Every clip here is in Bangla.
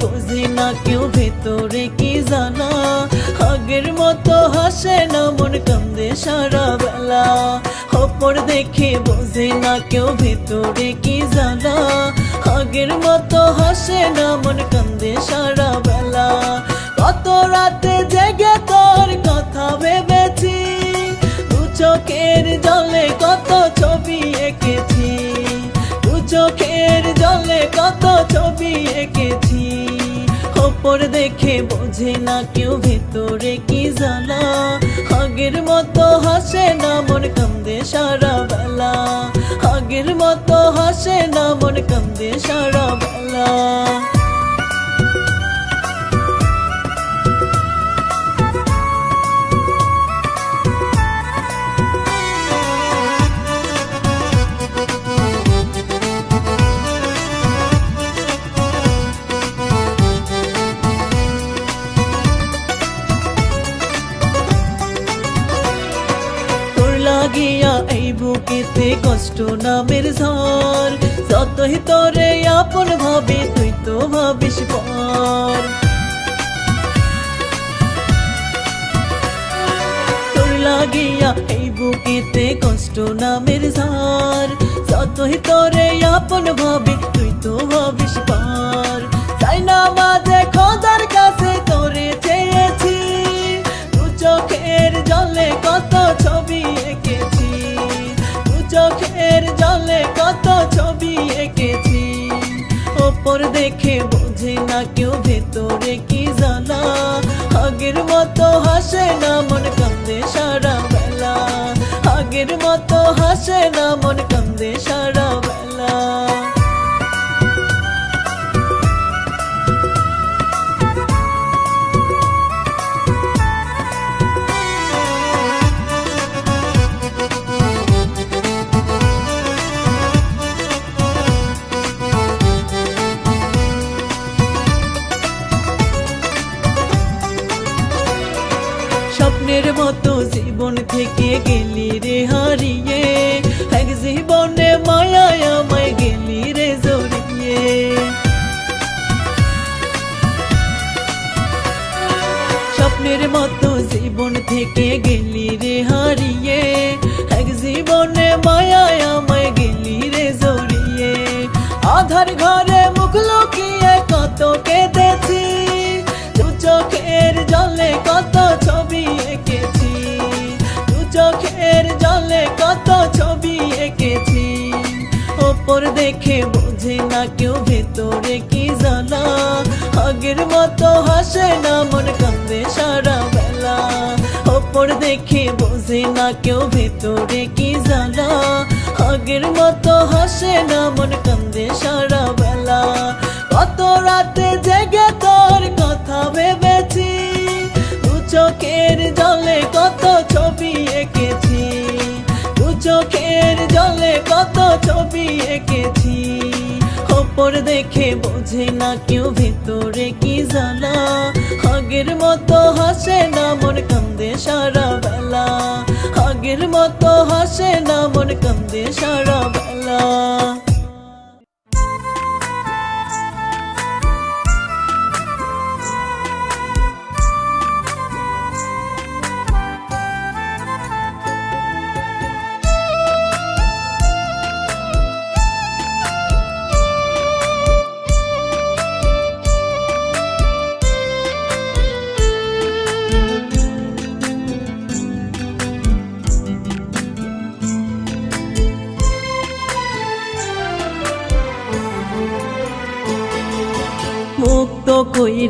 বুঝি না কেউ ভেতরে কি জানা? আগের মতো হাসে না, মন কান্দে সারা বেলা ওপর দেখে বুঝি না কেউ ভেতরে কি জানা? আগের মতো হাসে না, মন কান্দে সারা বেলা কত রাতে জেগে তোর কথা ভেবেছি। দু চোখের জলে কত ছবি এঁকেছি। দু চোখের জলে কত ছবি এঁকেছি। ওপর দেখে বোঝে না কেউ ভেতরে কি জানা আগের মতো হাসে না, মন কামদে সারা বেলা। আগের মতো হাসে না, মন কামদে সারা বেলা। যতই তোরে আপন ভাবে, তুই তো ভাবিস পার। তাই না মাঝে খোদার কাছে তোরে চেয়েছি, দু চোখের জলে কত ছবি এঁকেছি, দু চোখের জলে কত ছবি এঁকেছি। ওপর দেখে বোঝে না কেউ ভেতরে কি জানা আগের মতো হাসে না, মন কান্দে সারা আগের মতো হাসে না মন কান্দে সারা বেলা। স্বপ্নের মতো জীবন থেকে গেলি আধার ঘরে মুখ লুকিয়ে কত কেঁদেছি। দু চোখের জলে কত ছবি এঁকেছি। দু চোখের জলে কত ছবি এঁকেছি। ওপর দেখে বোঝে না কেউ, ভেতরে কি জানা আগের মতো হাসে না, মন কান্দে সারা বেলা। ওপর দেখে বোঝে না কেউ, ভেতরে কি জানা আগের মতো হাসে না, মন কান্দে সারা বেলা। কত রাতে জেগে তোর কথা ভেবেছি, দু চোখের জলে কত ছবি এঁকেছি। দু চোখের জলে কত ছবি এঁকেছি। ওপর দেখে বোঝে না কেউ ভেতরে কি জানা। আগের মতো হাসে না, মন কান্দে সারা বেলা। আগের মতো হাসে না মন কান্দে সারা বেলা।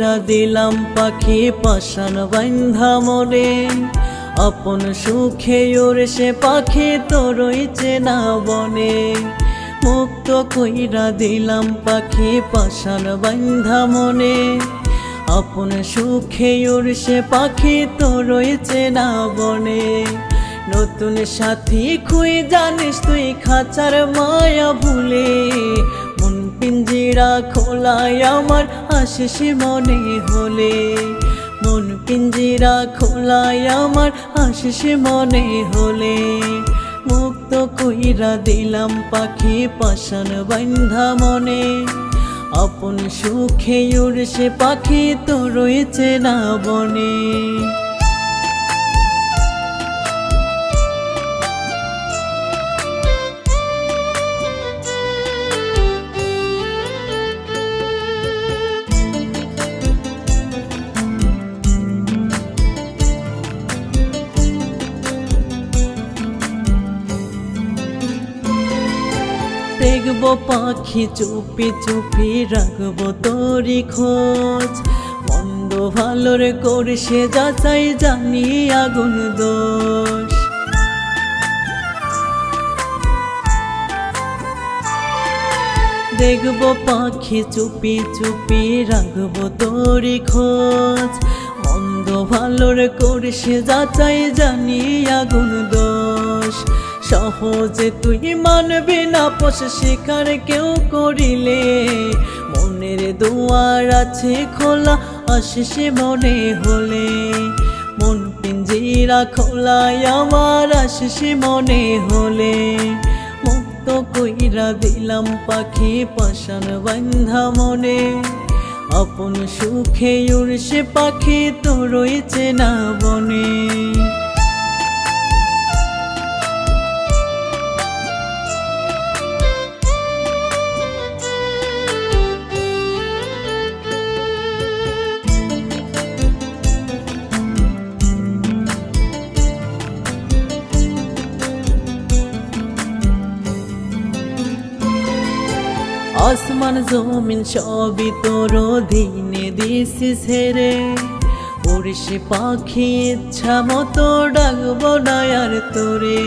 কইরা দিলাম, পাখি পাশান বান্ধা মনে আপন সুখে ওরে সে পাখি তোরই চেনা বনে। মুক্ত কইরা দিলাম, পাখি পাশান বান্ধা মনে। আপন সুখে ওর সে পাখি তোরই চেনা বনে। নতুন সাথী খুই জানিস তুই খাঁচার মায়া ভুলে। পিঞ্জিরা খোলায় আমার আশিস মনে হলে। মন পিঞ্জিরা খোলায় আমার আশিস মনে হলে। মুক্ত কইরা দিলাম পাখি পাশান বান্ধা মনে। আপন সুখে উড়ছে পাখি তো রয়েছে না বনে। দেখব পাখি চুপি চুপি, রাখব তোরি খোঁজ। মন্দ ভালোর করছে যাচাই জানি আগুন দোষ। দেখব পাখি চুপি চুপি, রাখব তোরি খোঁজ। মন্দ ভালোর করছে যাচাই জানি আগুন দোষ। সহজে তুই মানবি না, পোষ শিকার কেউ করিলে। মনের দুয়ার আছে খোলা, আশিস মনে হলে। মন পিঞ্জিরা খোলায় আমার আশিস মনে হলে। মুক্ত কইরা দিলাম পাখি পাশান বান্ধা মনে। আপন সুখে উড়ছে পাখি তো রয়েছে না বনে। আসমান জমিন সবই তোর দিনে দিছি ছেড়ে উড়িসে পাখি ইচ্ছা মতো ডাকবো আর তোরে।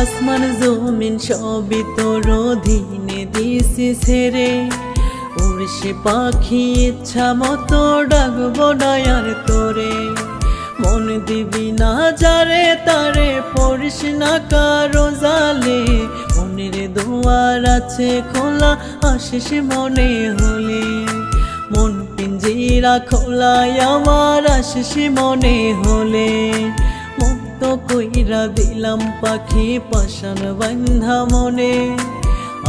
আসমান জমিন সবই তোর দিনে দিছি ছেড়ে উড়িসে পাখি ইচ্ছা মতো ডাকবো আর তোরে। মন দিবি না যারে তারে, পড়িস না কারও জালে। মনের দুয়ার আছে, খোলা আশিস মনে হলে। মন পিঞ্জিরা খোলায়, আমার আশিস মনে হলে। মুক্ত কইরা দিলাম পাখি পাশান বান্ধা মনে।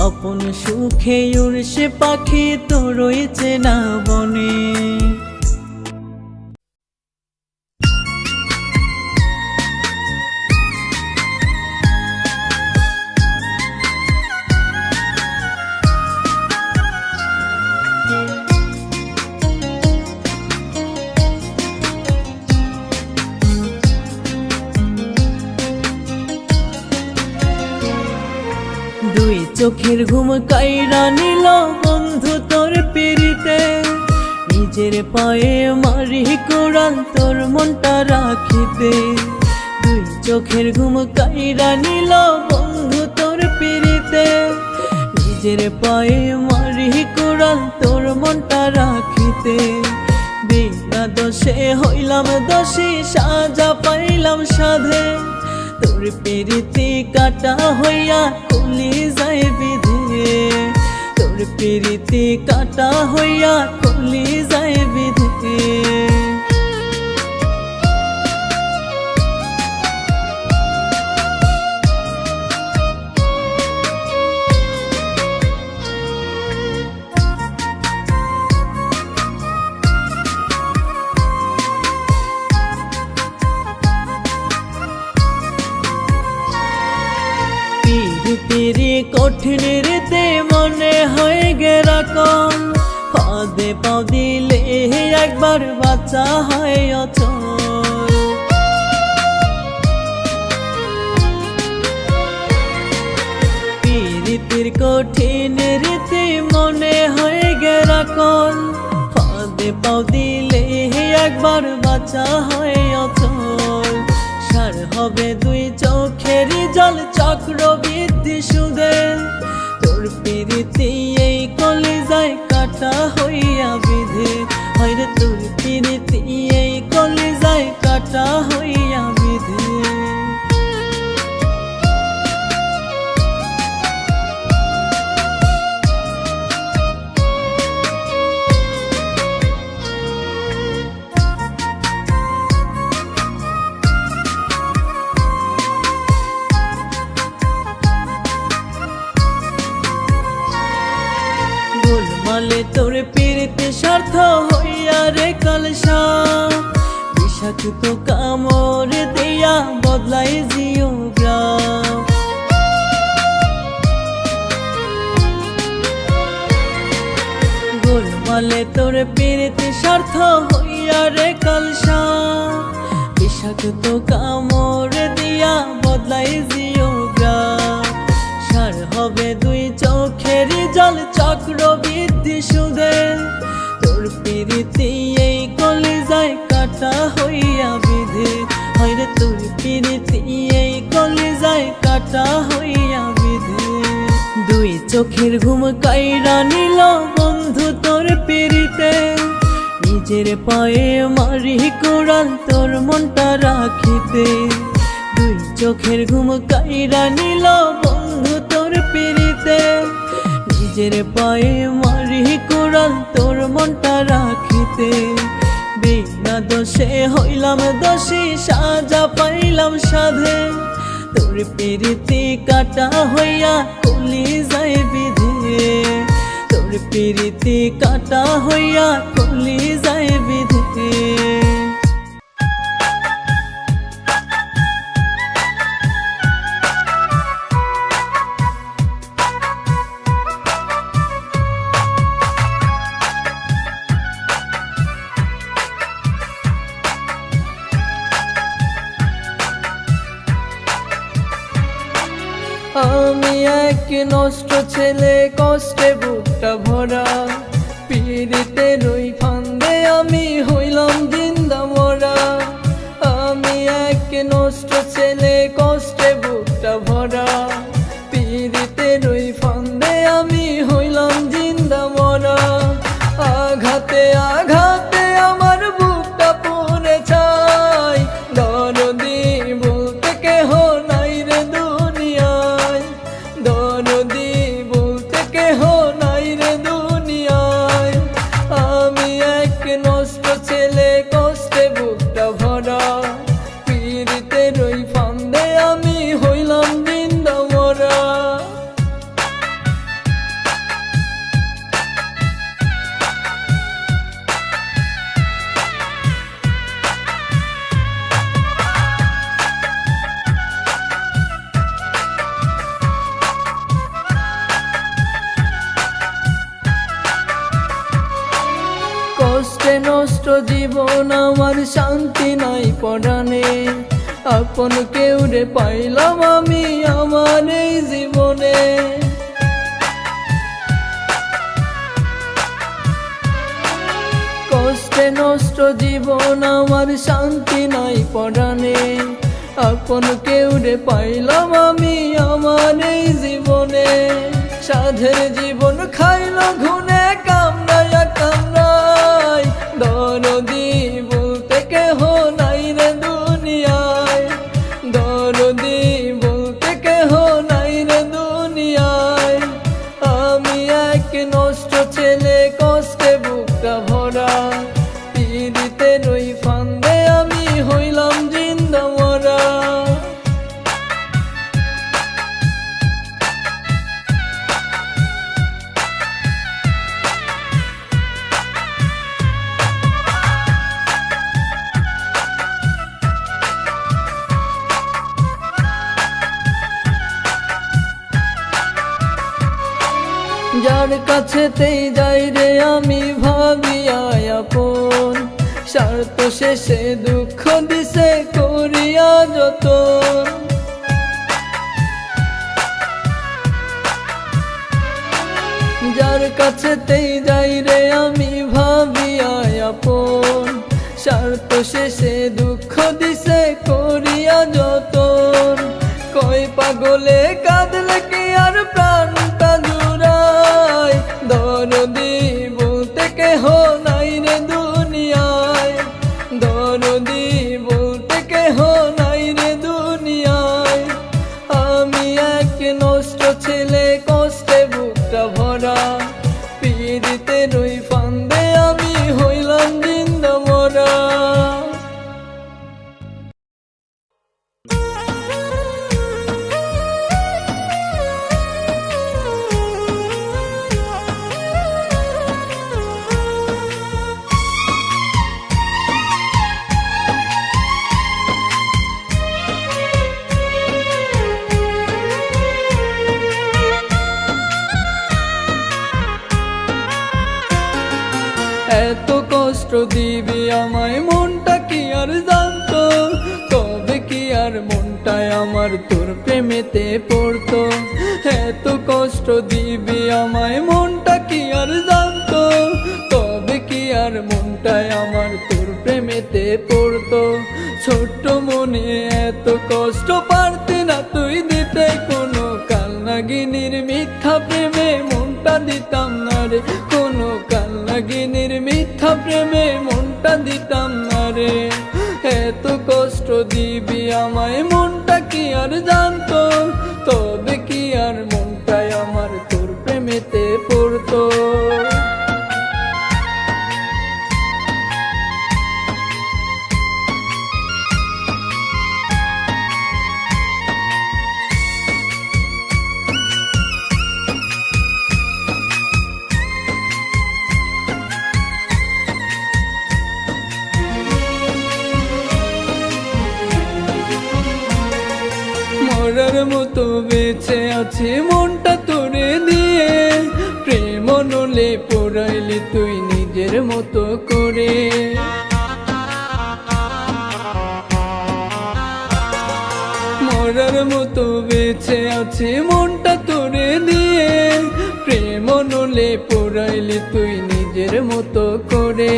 আপন সুখে উড়ছে পাখি তো রয়েছে না বনে। ঘুম কাইরা নিল বন্ধু তোর পিড়িতে। নিজের পায়ে মারি কোড়াল তোর মনটা রাখিতে। দুই চোখের ঘুম কাইরা নিল বন্ধু তোর পিড়িতে। নিজের পায়ে মারি কোড়াল তোর মনটা রাখিতে। বিনা দোষে হইলাম দোষী, সাজা পাইলাম সাধে। তোর কাটা হইয়া কলি যায় বিধে। তোর পিরিতি কাটা হইয়া কলি যায় বিধে। পিরি কঠিন রীতে মনে হয়ে গেরা কম ফাঁদে পাও দিলে একবার বাচ্চা হয় অচল। পিরিতির কঠিন রীতি মনে হয়ে গেরা কল ফাঁদে পাও দিলে একবার বাচ্চা হয় তোর পীড়িতে স্বার্থ হইয়া রে কলসা। বিষাক্ত কামড় দিয়া বদলাই জিও গ্রাম গোলমালে তোর পীড়িতে স্বার্থ হইয়া রে কলসা। বিষাক তো কামর দিয়া বদলাই জিও গা। সার হবে দুই চ কাটা হইয়া বিধি। দুই চোখের ঘুম কাইরা নিল বন্ধু তোর পিরিতে নিজের পায়ে মারি কোড়াল তোর মনটা রাখিতে। দুই চোখের ঘুম কাইরা নিল বন্ধু তোর পিরিতে নিজের পায়ে মারি কোড়াল তোর মনটা রাখিতে। বিনা দোষে হইলাম দোষী, সাজা পাইলাম সাধে। তোর পিরিতি কাটা হইয়া কলি যাই বিধে। তোর পিরিতি কাটা হইয়া কলি যায় বিধে। আমি এক নষ্ট ছেলে, কষ্টে বুকটা ভরা। পিড়িতে রই ফান্দে আমি হইলাম দিন মরা। আমি এক নষ্ট ছেলে আপন কেউ রে পাইলাম আমি আমার এই জীবনে। কষ্টে নষ্ট জীবন আমার শান্তি নাই পড়ানে আপন কেউ রে পাইলাম আমি আমার এই জীবনে। সাধের জীবন খাইল ঘুনে কামড়াইয়া কামড়াই দরদি দিছে করিয়া যত যার কাছেতেই যাই রে আমি ভাবি আপন। স্বার্থ শেষে দুঃখ দিছে করিয়া যত কই পাগলে কি দিবি আমায় মনটা কি আর জানতো? তবে কি আর মনটায় আমার তোর প্রেমেতে পড়তো? এত কষ্ট দিবি আমায় মনটা কি আর জানতো? তবে কি আর মনটায় আমার তোর প্রেমেতে পড়তো? ছোট্ট মনে এত কষ্ট পারতে না তুই দিতে কোনো কাল নাগিনীর মিথ্যা প্রেমে মনটা দিতাম না রে কোনো কাল। নাগিনীর মিথ্যা প্রেমে মনটা দিতাম না রে। এত কষ্ট দিবি আমায়, মনটা কি আর জানতো? তবে কি আর মনটাই আমার তোর প্রেমেতে পড়তো? নিজের মতো করে। মরার মতো বেঁচে আছে, মনটা তোরে দিয়ে। প্রেম নলে পড়াইলে তুই নিজের মতো করে।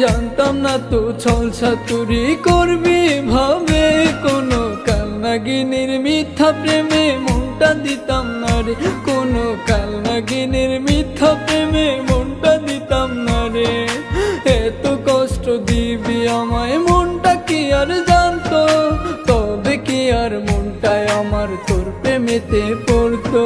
জানতাম না তো ছলসা তুরি করবি ভাবে। কোনো কাল কালনাগিনীর মিথ্যা প্রেমে মনটা দিতাম না রে। কোনো কালনাগিনীর মিথ্যা প্রেমে মনটা দিতাম না রে। এত কষ্ট দিবি আমায়, মনটা কি আর জানতো? তবে কি আর মনটায় আমার তোর প্রেমেতে পড়তো?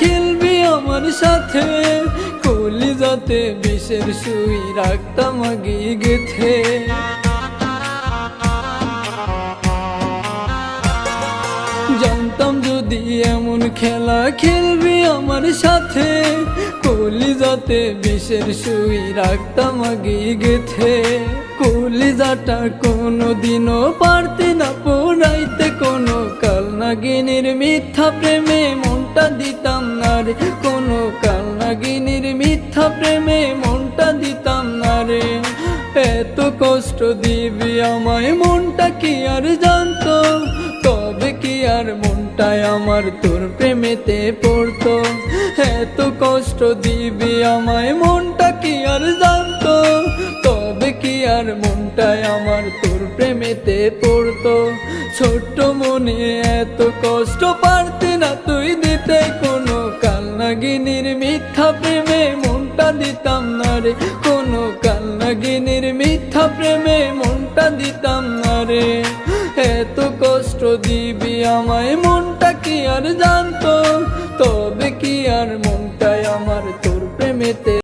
খেলবি আমার সাথে কলি যাতে বিষের সুই রাখতাম আগে গেথে। জানতাম যদি এমন খেলা খেলবি আমার সাথে কলি যাতে বিষের সুই রাখতাম আগে গেথে। কলিজাটা কোনো দিনও পারতে না, পড়াইতে কোনো কাল নাগিনীর মিথ্যা প্রেমে মনটা দিতাম না রে। কোনো কাল নাগিনীর মিথ্যা প্রেমে মনটা দিতাম না রে। এত কষ্ট দিবি আমায়, মনটা কি আর জানতো? তবে কি আর মনটাই আমার তোর প্রেমেতে পড়তো? এত কষ্ট দিবি আমায়, মনটা কি আর জানতো? কি আর মনটায় আমার তোর প্রেমেতে পড়তো? ছোট্ট মনে এত কষ্ট পারতে না তুই দিতে কোনো কাল নাগিনীর মিথ্যা প্রেমে মনটা দিতাম না রে। কোনো কাল নাগিনীর মিথ্যা প্রেমে মনটা দিতাম না রে। এত কষ্ট দিবি আমায়, মনটা কি আর জানতো? তবে কি আর মনটাই আমার তোর প্রেমেতে